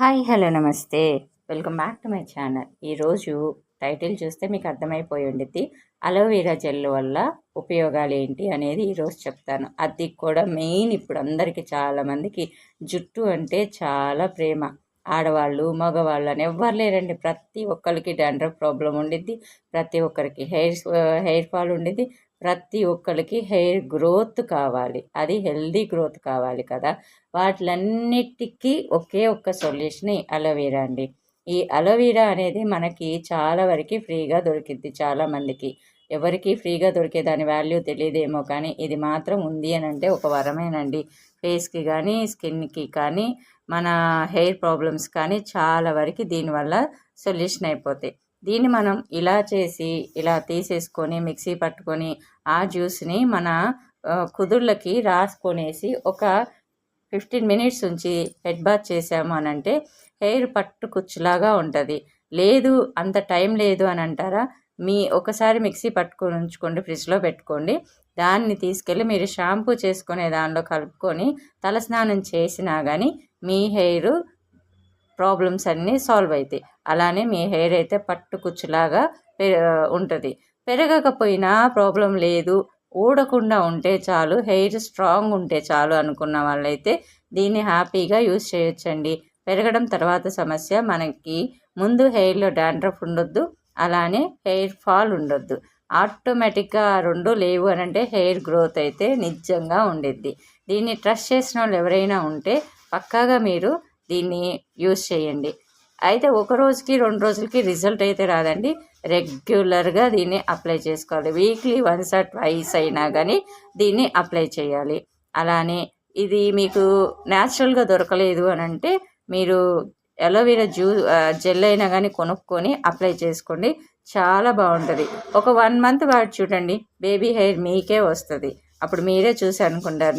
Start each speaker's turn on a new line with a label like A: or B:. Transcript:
A: Hi hello నమస్తే. Welcome back to my channel. ఈరోజు title చూస్తే మీకు అర్థమైపోయి ఉండిద్ది. అలోవెరా జెల్ వల్ల ఉపయోగాలు ఏంటి అనేది ఈరోజు చెప్తాను. అది కూడా మెయిన్ ఇప్పుడు అందరికీ చాలామందికి జుట్టు అంటే చాలా ప్రేమ. ఆడవాళ్ళు మగవాళ్ళు అని ఎవ్వరు లేరండి. ప్రతి ఒక్కరికి డాండ్రఫ్ ప్రాబ్లం ఉండిద్ది. ప్రతి ఒక్కరికి హెయిర్ హెయిర్ ఫాల్ ఉండిద్ది. ప్రతి ఒక్కరికి హెయిర్ గ్రోత్ కావాలి. అది హెల్దీ గ్రోత్ కావాలి కదా. వాటిలన్నిటికీ ఒకే ఒక్క సొల్యూషన్ అలోవీరా అండి. ఈ అలోవెరా అనేది మనకి చాలా వరకు ఫ్రీగా దొరికిద్ది చాలామందికి ఎవరికి ఫ్రీగా దొరికే దాని వాల్యూ తెలియదేమో కానీ ఇది మాత్రం ఉంది అని అంటే ఒక వరమేనండి. ఫేస్కి కానీ స్కిన్కి కానీ మన హెయిర్ ప్రాబ్లమ్స్ కానీ చాలా వరకు దీనివల్ల సొల్యూషన్ అయిపోతాయి. దీన్ని మనం ఇలా చేసి ఇలా తీసేసుకొని మిక్సీ పట్టుకొని ఆ జ్యూస్ని మన కుదుళ్ళకి రాసుకొనేసి ఒక ఫిఫ్టీన్ మినిట్స్ ఉంచి హెడ్ బాత్ చేసాము అని అంటే హెయిర్ పట్టు కుచ్చులాగా ఉంటుంది. లేదు అంత టైం లేదు అని అంటారా? మీ ఒకసారి మిక్సీ పట్టుకొని ఉంచుకోండి ఫ్రిడ్జ్లో పెట్టుకోండి. దాన్ని తీసుకెళ్ళి మీరు షాంపూ చేసుకునే దానిలో కలుపుకొని తలస్నానం చేసినా కానీ మీ హెయిర్ ప్రాబ్లమ్స్ అన్నీ సాల్వ్ అవుతాయి అలానే మీ హెయిర్ అయితే పట్టు కుచ్చులాగా ఉంటుంది. పెరగకపోయినా ప్రాబ్లం లేదు. ఊడకుండా ఉంటే చాలు హెయిర్ స్ట్రాంగ్ ఉంటే చాలు అనుకున్న వాళ్ళైతే దీన్ని హ్యాపీగా యూస్ చేయొచ్చండి. పెరగడం తర్వాత సమస్య మనకి ముందు హెయిర్లో డాండ్రఫ్ ఉండొద్దు అలానే హెయిర్ ఫాల్ ఉండొద్దు. ఆటోమేటిక్గా రెండు లేవు అని అంటే హెయిర్ గ్రోత్ అయితే నిజంగా ఉండిద్ది. దీన్ని ట్రస్ట్ చేసిన వాళ్ళు ఎవరైనా ఉంటే పక్కాగా మీరు దీన్ని యూస్ చేయండి. అయితే ఒక రోజుకి రెండు రోజులకి రిజల్ట్ అయితే రాదండి. రెగ్యులర్గా దీన్ని అప్లై చేసుకోవాలి. వీక్లీ వన్స్ ఆర్ ట్వైస్ అయినా కానీ దీన్ని అప్లై చేయాలి. అలానే ఇది మీకు న్యాచురల్గా దొరకలేదు అని అంటే మీరు ఎలోవెరా జ్యూ జెల్ అయినా కానీ కొనుక్కొని అప్లై చేసుకోండి. చాలా బాగుంటుంది. ఒక వన్ మంత్ వాటి చూడండి. బేబీ హెయిర్ మీకే వస్తుంది. అప్పుడు మీరే చూసి అనుకుంటారు.